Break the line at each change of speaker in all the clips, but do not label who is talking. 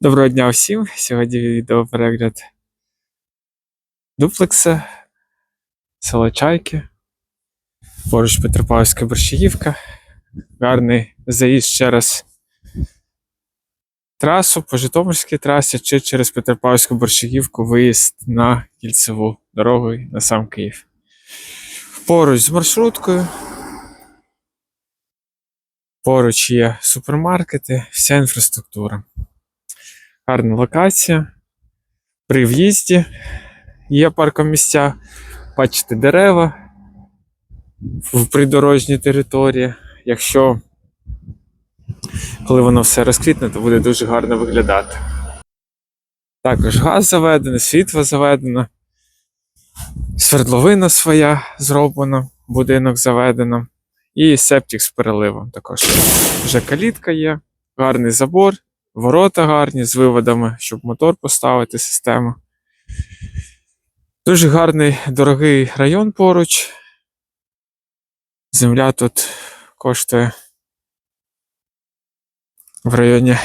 Доброго дня всім. Сьогодні відеоперегляд дуплекса, село Чайки, поруч Петропавська Борщагівка. Гарний заїзд через трасу по Житомирській трасі чи через Петропавську Борщагівку виїзд на кільцеву дорогу і на сам Київ. Поруч з маршруткою. Поруч є супермаркети, вся інфраструктура. Гарна локація. При в'їзді є паркомісця. Бачите дерева в придорожній території. Якщо коли воно все розквітне, то буде дуже гарно виглядати. Також газ заведений, світло заведено, свердловина своя зроблена, будинок заведено. І септик з переливом також. Вже калітка є, гарний забор. Ворота гарні з виводами, щоб мотор поставити систему. Дуже гарний дорогий район поруч. Земля тут коштує в районі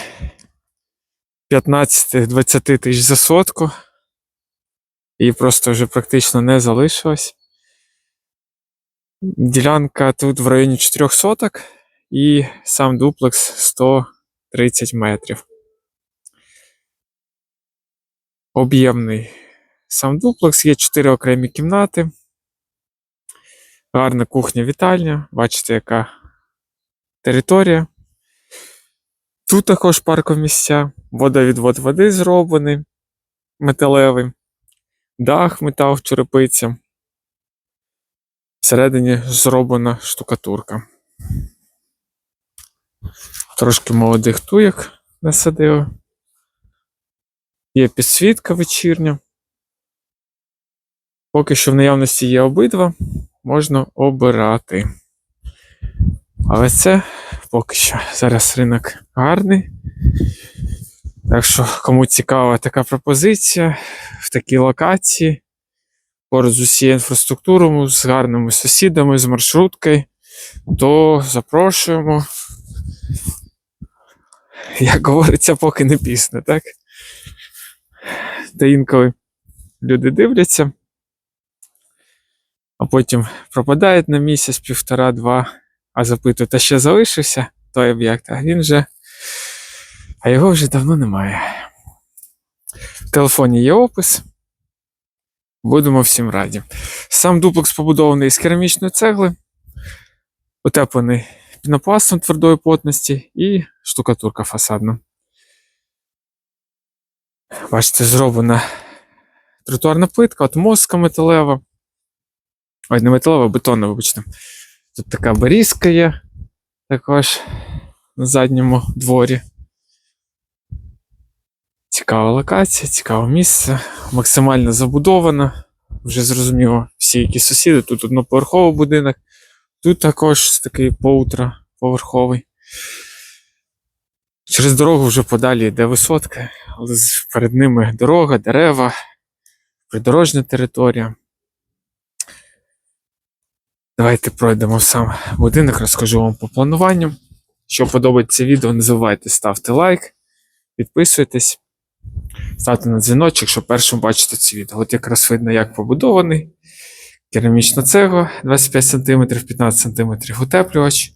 15-20 тисяч за сотку. Її просто вже практично не залишилось. Ділянка тут в районі 4 соток і сам дуплекс 100 30 метрів. Об'ємний сам дуплекс, є 4 окремі кімнати. Гарна кухня-вітальня. Бачите, яка територія. Тут також паркомісця, водовідвод води зроблений, металевий, дах, метал, черепиця. Всередині зроблена штукатурка. Трошки молодих туєк насадили. Є підсвітка вечірня. Поки що в наявності є обидва, можна обирати. Але це поки що зараз ринок гарний. Так що, кому цікава така пропозиція в такій локації, поруч з усією інфраструктурою, з гарними сусідами, з маршруткою, то запрошуємо як говориться, поки не пізно, так? Та інколи люди дивляться, а потім пропадають на місяць, півтора-два, а запитують, а ще залишився той об'єкт, а він вже. А його вже давно немає. В телефоні є опис. Будемо всім раді. Сам дуплекс побудований з керамічної цегли, утеплений пінопластом твердої плотності і штукатурка фасадна. Бачите, зроблена тротуарна плитка, от мозка металева. Ой, не металева, а бетонна, вибачте. Тут така берізка є також на задньому дворі. Цікава локація, цікаве місце, максимально забудована. Вже зрозуміло, всі які сусіди. Тут одноповерховий будинок, тут також такий поутра поверховий. Через дорогу вже подалі йде висотка, але перед ними дорога, дерева, придорожня територія. Давайте пройдемо сам будинок, розкажу вам по плануванню. Що подобається відео, не забувайте ставте лайк, підписуйтесь, ставте на дзвіночок, щоб першим бачити це відео. От якраз видно, як побудований. Керамічна цегла 25 см, 15 см утеплювач.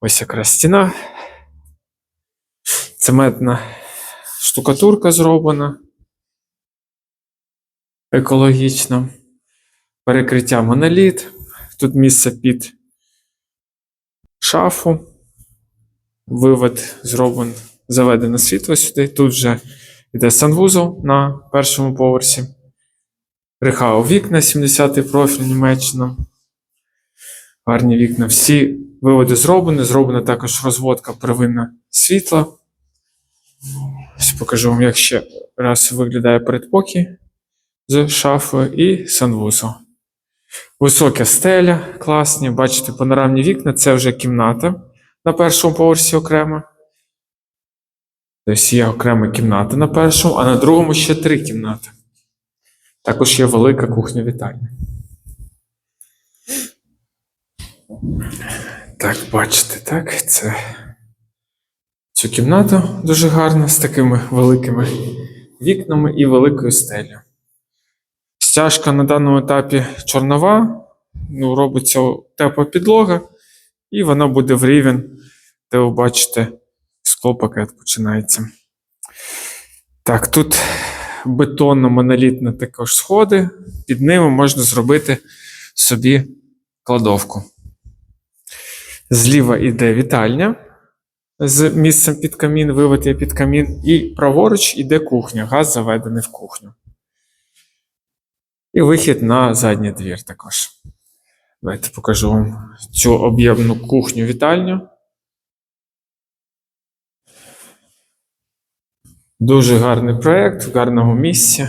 Ось якраз стіна. Цементна штукатурка зроблена. Екологічно. Перекриття моноліт. Тут місце під шафу. Вивод зроблений, заведено світло сюди. Тут вже йде санвузол на першому поверсі. Рехау вікна, 70-й профіль Німеччина. Гарні вікна. Всі виводи зроблені. Зроблена також розводка первинна світла. Ось покажу вам, як ще раз виглядає передпокій з шафою і санвузол. Висока стеля, класні. Бачите, панорамні вікна це вже кімната на першому поверсі окремо. Тобто є окрема кімната на першому, а на другому ще три кімнати. Також є велика кухня вітальня. Так, бачите, так, це цю кімнату дуже гарно, з такими великими вікнами і великою стелею. Стяжка на даному етапі чорнова, ну, робиться тепла підлога, і вона буде в рівень, де ви бачите, склопакет починається. Так, тут бетонно-монолітні також сходи, під ними можна зробити собі кладовку. Зліва йде вітальня з місцем під камін, вивод є під камін, і праворуч іде кухня, газ заведений в кухню. І вихід на задній двір також. Давайте покажу вам цю об'ємну кухню-вітальню. Дуже гарний проєкт в гарному місці.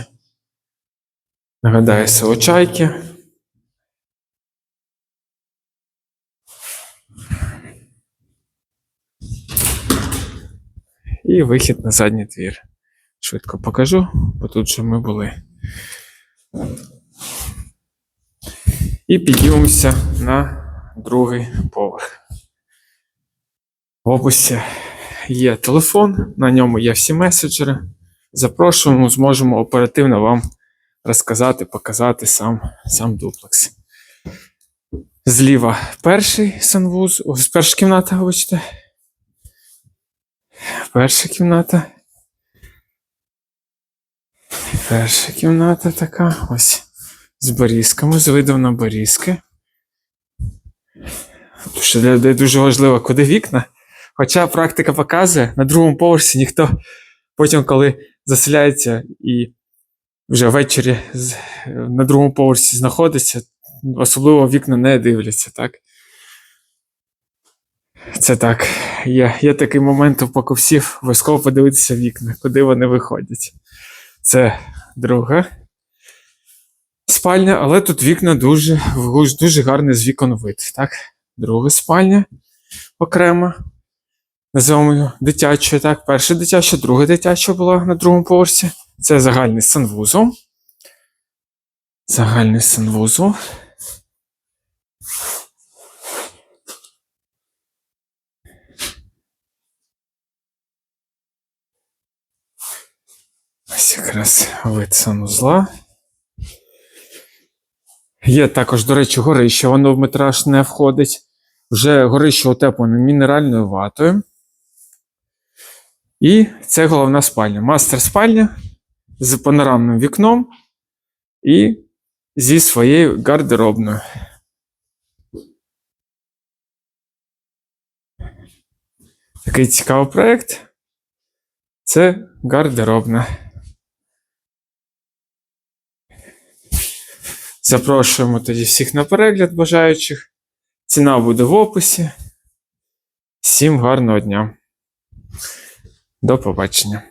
Нагадаю, село Чайки. І вихід на задній двір. Швидко покажу, бо тут же ми були. І підіймемося на другий поверх. В описі є телефон, на ньому є всі меседжери. Запрошуємо, зможемо оперативно вам розказати, показати сам, сам дуплекс. Зліва перший санвуз, ось перша кімната, вибачте. Перша кімната. Перша кімната така. Ось з борізками, з видом на борізки. Тому що для людей дуже важливо, куди вікна. Хоча практика показує, на другому поверсі ніхто потім, коли заселяється і вже ввечері на другому поверсі знаходиться, особливо вікна не дивляться, так? Це так. Є, є такий момент у покупців, обов'язково подивитися вікна, куди вони виходять. Це друга спальня, але тут вікна дуже, дуже гарний з вікон вид. Так? Друга спальня окрема. Називаємо її дитячою. Так, перша дитяча, друга дитяча була на другому поверсі. Це загальний санвузол. Загальний санвузол. Ось якраз вид санузла. Є також, до речі, горище, воно в метраж не входить. Вже горище утеплене мінеральною ватою. І це головна спальня. Мастер спальня з панорамним вікном і зі своєю гардеробною. Такий цікавий проєкт. Це гардеробна. Запрошуємо тоді всіх на перегляд бажаючих. Ціна буде в описі. Всім гарного дня. До побачення.